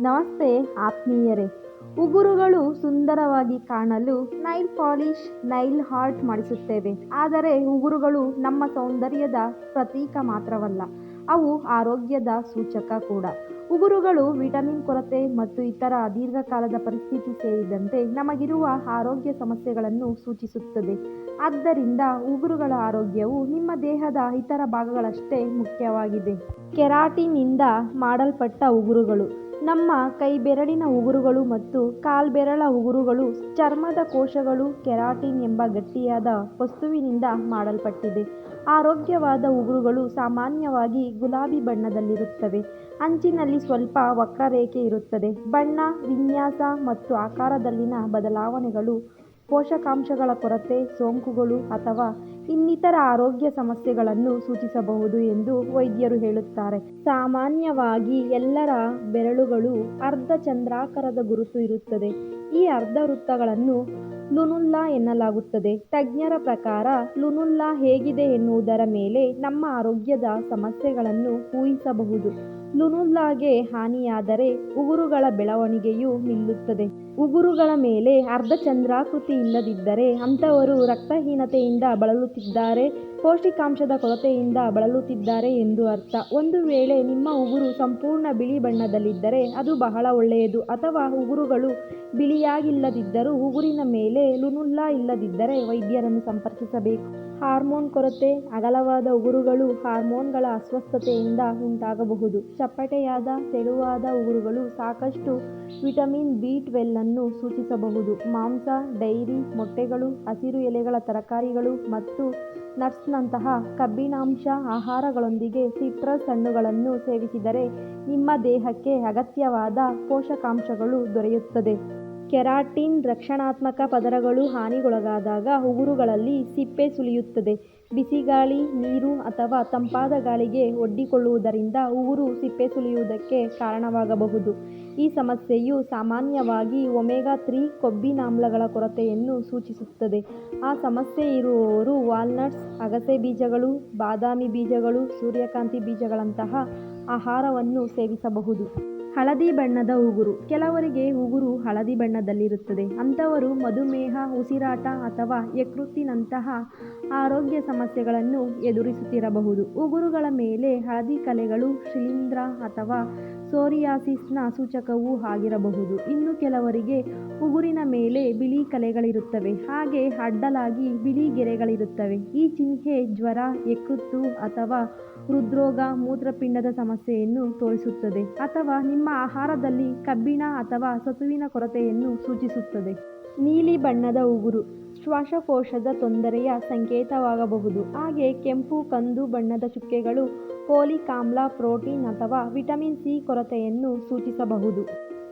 ನಮಸ್ತೆ ಆತ್ಮೀಯರೇ. ಉಗುರುಗಳು ಸುಂದರವಾಗಿ ಕಾಣಲು ನೈಲ್ ಪಾಲಿಶ್ ನೈಲ್ ಹಾರ್ಟ್ ಮಾಡಿಸುತ್ತೇವೆ. ಆದರೆ ಉಗುರುಗಳು ನಮ್ಮ ಸೌಂದರ್ಯದ ಪ್ರತೀಕ ಮಾತ್ರವಲ್ಲ, ಅವು ಆರೋಗ್ಯದ ಸೂಚಕ ಕೂಡ. ಉಗುರುಗಳು ವಿಟಮಿನ್ ಕೊರತೆ ಮತ್ತು ಇತರ ದೀರ್ಘಕಾಲದ ಪರಿಸ್ಥಿತಿ ಸೇರಿದಂತೆ ನಮಗಿರುವ ಆರೋಗ್ಯ ಸಮಸ್ಯೆಗಳನ್ನು ಸೂಚಿಸುತ್ತದೆ. ಆದ್ದರಿಂದ ಉಗುರುಗಳ ಆರೋಗ್ಯವು ನಿಮ್ಮ ದೇಹದ ಇತರ ಭಾಗಗಳಷ್ಟೇ ಮುಖ್ಯವಾಗಿದೆ. ಕೆರಾಟಿನಿಂದ ಮಾಡಲ್ಪಟ್ಟ ಉಗುರುಗಳು. ನಮ್ಮ ಕೈಬೆರಳಿನ ಉಗುರುಗಳು ಮತ್ತು ಕಾಲ್ಬೆರಳ ಉಗುರುಗಳು ಚರ್ಮದ ಕೋಶಗಳು ಕೆರಾಟಿನ್ ಎಂಬ ಗಟ್ಟಿಯಾದ ವಸ್ತುವಿನಿಂದ ಮಾಡಲ್ಪಟ್ಟಿದೆ. ಆರೋಗ್ಯವಾದ ಉಗುರುಗಳು ಸಾಮಾನ್ಯವಾಗಿ ಗುಲಾಬಿ ಬಣ್ಣದಲ್ಲಿರುತ್ತವೆ. ಅಂಚಿನಲ್ಲಿ ಸ್ವಲ್ಪ ವಕ್ರರೇಖೆ ಇರುತ್ತದೆ. ಬಣ್ಣ, ವಿನ್ಯಾಸ ಮತ್ತು ಆಕಾರದಲ್ಲಿನ ಬದಲಾವಣೆಗಳು ಪೋಷಕಾಂಶಗಳ ಕೊರತೆ, ಸೋಂಕುಗಳು ಅಥವಾ ಇನ್ನಿತರ ಆರೋಗ್ಯ ಸಮಸ್ಯೆಗಳನ್ನು ಸೂಚಿಸಬಹುದು ಎಂದು ವೈದ್ಯರು ಹೇಳುತ್ತಾರೆ. ಸಾಮಾನ್ಯವಾಗಿ ಎಲ್ಲರ ಬೆರಳುಗಳು ಅರ್ಧ ಚಂದ್ರಾಕಾರದ ಗುರುತು ಇರುತ್ತದೆ. ಈ ಅರ್ಧ ವೃತ್ತಗಳನ್ನು ಲುನುಲ್ಲಾ ಎನ್ನಲಾಗುತ್ತದೆ. ತಜ್ಞರ ಪ್ರಕಾರ, ಲುನುಲ್ಲಾ ಹೇಗಿದೆ ಎನ್ನುವುದರ ಮೇಲೆ ನಮ್ಮ ಆರೋಗ್ಯದ ಸಮಸ್ಯೆಗಳನ್ನು ಊಹಿಸಬಹುದು. ಲುನುಲ್ಲಾಗೆ ಹಾನಿಯಾದರೆ ಉಗುರುಗಳ ಬೆಳವಣಿಗೆಯು ನಿಲ್ಲುತ್ತದೆ. ಉಗುರುಗಳ ಮೇಲೆ ಅರ್ಧಚಂದ್ರಾಕೃತಿ ಇಲ್ಲದಿದ್ದರೆ ಅಂಥವರು ರಕ್ತಹೀನತೆಯಿಂದ ಬಳಲುತ್ತಿದ್ದಾರೆ, ಪೌಷ್ಟಿಕಾಂಶದ ಕೊರತೆಯಿಂದ ಬಳಲುತ್ತಿದ್ದಾರೆ ಎಂದು ಅರ್ಥ. ಒಂದು ವೇಳೆ ನಿಮ್ಮ ಉಗುರು ಸಂಪೂರ್ಣ ಬಿಳಿ ಬಣ್ಣದಲ್ಲಿದ್ದರೆ ಅದು ಬಹಳ ಒಳ್ಳೆಯದು. ಅಥವಾ ಉಗುರುಗಳು ಬಿಳಿಯಾಗಿಲ್ಲದಿದ್ದರೂ ಉಗುರಿನ ಮೇಲೆ ಲುನುಲ್ಲಾ ಇಲ್ಲದಿದ್ದರೆ ವೈದ್ಯರನ್ನು ಸಂಪರ್ಕಿಸಬೇಕು. ಹಾರ್ಮೋನ್ ಕೊರತೆ, ಅಗಲವಾದ ಉಗುರುಗಳು ಹಾರ್ಮೋನ್ಗಳ ಅಸ್ವಸ್ಥತೆಯಿಂದ ಉಂಟಾಗಬಹುದು. ಚಪ್ಪಟೆಯಾದ, ತೆಳುವಾದ ಉಗುರುಗಳು ಸಾಕಷ್ಟು ವಿಟಮಿನ್ ಬಿ ಟ್ವೆಲ್ವನ್ನು ಸೂಚಿಸಬಹುದು. ಮಾಂಸ, ಡೈರಿ, ಮೊಟ್ಟೆಗಳು, ಹಸಿರು ಎಲೆಗಳ ತರಕಾರಿಗಳು ಮತ್ತು ನಟ್ಸ್ನಂತಹ ಕಬ್ಬಿಣಾಂಶ ಆಹಾರಗಳೊಂದಿಗೆ ಸಿಟ್ರಸ್ ಹಣ್ಣುಗಳನ್ನು ಸೇವಿಸಿದರೆ ನಿಮ್ಮ ದೇಹಕ್ಕೆ ಅಗತ್ಯವಾದ ಪೋಷಕಾಂಶಗಳು ದೊರೆಯುತ್ತದೆ. ಕೆರಾಟಿನ್ ರಕ್ಷಣಾತ್ಮಕ ಪದರಗಳು ಹಾನಿಗೊಳಗಾದಾಗ ಉಗುರುಗಳಲ್ಲಿ ಸಿಪ್ಪೆ ಸುಲಿಯುತ್ತದೆ. ಬಿಸಿಗಾಳಿ, ನೀರು ಅಥವಾ ತಂಪಾದ ಗಾಳಿಗೆ ಒಡ್ಡಿಕೊಳ್ಳುವುದರಿಂದ ಉಗುರು ಸಿಪ್ಪೆ ಸುಲಿಯುವುದಕ್ಕೆ ಕಾರಣವಾಗಬಹುದು. ಈ ಸಮಸ್ಯೆಯು ಸಾಮಾನ್ಯವಾಗಿ ಒಮೆಗಾ ತ್ರೀ ಕೊಬ್ಬಿನಾಮ್ಲಗಳ ಕೊರತೆಯನ್ನು ಸೂಚಿಸುತ್ತದೆ. ಆ ಸಮಸ್ಯೆ ಇರುವವರು ವಾಲ್ನಟ್ಸ್, ಅಗಸೆ ಬೀಜಗಳು, ಬಾದಾಮಿ ಬೀಜಗಳು, ಸೂರ್ಯಕಾಂತಿ ಬೀಜಗಳಂತಹ ಆಹಾರವನ್ನು ಸೇವಿಸಬಹುದು. ಹಳದಿ ಬಣ್ಣದ ಉಗುರು. ಕೆಲವರಿಗೆ ಉಗುರು ಹಳದಿ ಬಣ್ಣದಲ್ಲಿರುತ್ತದೆ. ಅಂಥವರು ಮಧುಮೇಹ, ಉಸಿರಾಟ ಅಥವಾ ಯಕೃತ್ತಿನಂತಹ ಆರೋಗ್ಯ ಸಮಸ್ಯೆಗಳನ್ನು ಎದುರಿಸುತ್ತಿರಬಹುದು. ಉಗುರುಗಳ ಮೇಲೆ ಹಳದಿ ಕಲೆಗಳು, ಶಿಲೀಂಧ್ರ ಅಥವಾ ಸೋರಿಯಾಸಿಸ್ನ ಸೂಚಕವೂ ಆಗಿರಬಹುದು. ಇನ್ನು ಕೆಲವರಿಗೆ ಉಗುರಿನ ಮೇಲೆ ಬಿಳಿ ಕಲೆಗಳಿರುತ್ತವೆ. ಹಾಗೆ ಅಡ್ಡಲಾಗಿ ಬಿಳಿ ಗೆರೆಗಳಿರುತ್ತವೆ. ಈ ಚಿಹ್ನೆ ಜ್ವರ, ಯಕೃತ್ತು ಅಥವಾ ಹೃದ್ರೋಗ, ಮೂತ್ರಪಿಂಡದ ಸಮಸ್ಯೆಯನ್ನು ತೋರಿಸುತ್ತದೆ ಅಥವಾ ನಿಮ್ಮ ಆಹಾರದಲ್ಲಿ ಕಬ್ಬಿಣ ಅಥವಾ ಸತುವಿನ ಕೊರತೆಯನ್ನು ಸೂಚಿಸುತ್ತದೆ. ನೀಲಿ ಬಣ್ಣದ ಉಗುರು ಶ್ವಾಸಕೋಶದ ತೊಂದರೆಯ ಸಂಕೇತವಾಗಬಹುದು. ಹಾಗೆ ಕೆಂಪು, ಕಂದು ಬಣ್ಣದ ಚುಕ್ಕೆಗಳು ಫೋಲಿಕ್ ಆಮ್ಲ ಪ್ರೋಟೀನ್ ಅಥವಾ ವಿಟಮಿನ್ ಸಿ ಕೊರತೆಯನ್ನು ಸೂಚಿಸಬಹುದು.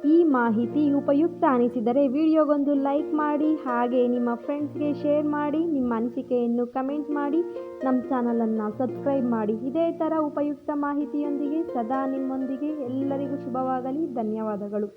ಈ ಮಾಹಿತಿ ಉಪಯುಕ್ತ ಅನಿಸಿದರೆ ವಿಡಿಯೋಗೊಂದು ಲೈಕ್ ಮಾಡಿ, ಹಾಗೆ ನಿಮ್ಮ ಫ್ರೆಂಡ್ಸ್ಗೆ ಶೇರ್ ಮಾಡಿ, ನಿಮ್ಮ ಅನಿಸಿಕೆಯನ್ನು ಕಮೆಂಟ್ ಮಾಡಿ, ನಮ್ಮ ಚಾನಲನ್ನು ಸಬ್ಸ್ಕ್ರೈಬ್ ಮಾಡಿ. ಇದೇ ಥರ ಉಪಯುಕ್ತ ಮಾಹಿತಿಯೊಂದಿಗೆ ಸದಾ ನಿಮ್ಮೊಂದಿಗೆ ಎಲ್ಲರಿಗೂ ಶುಭವಾಗಲಿ. ಧನ್ಯವಾದಗಳು.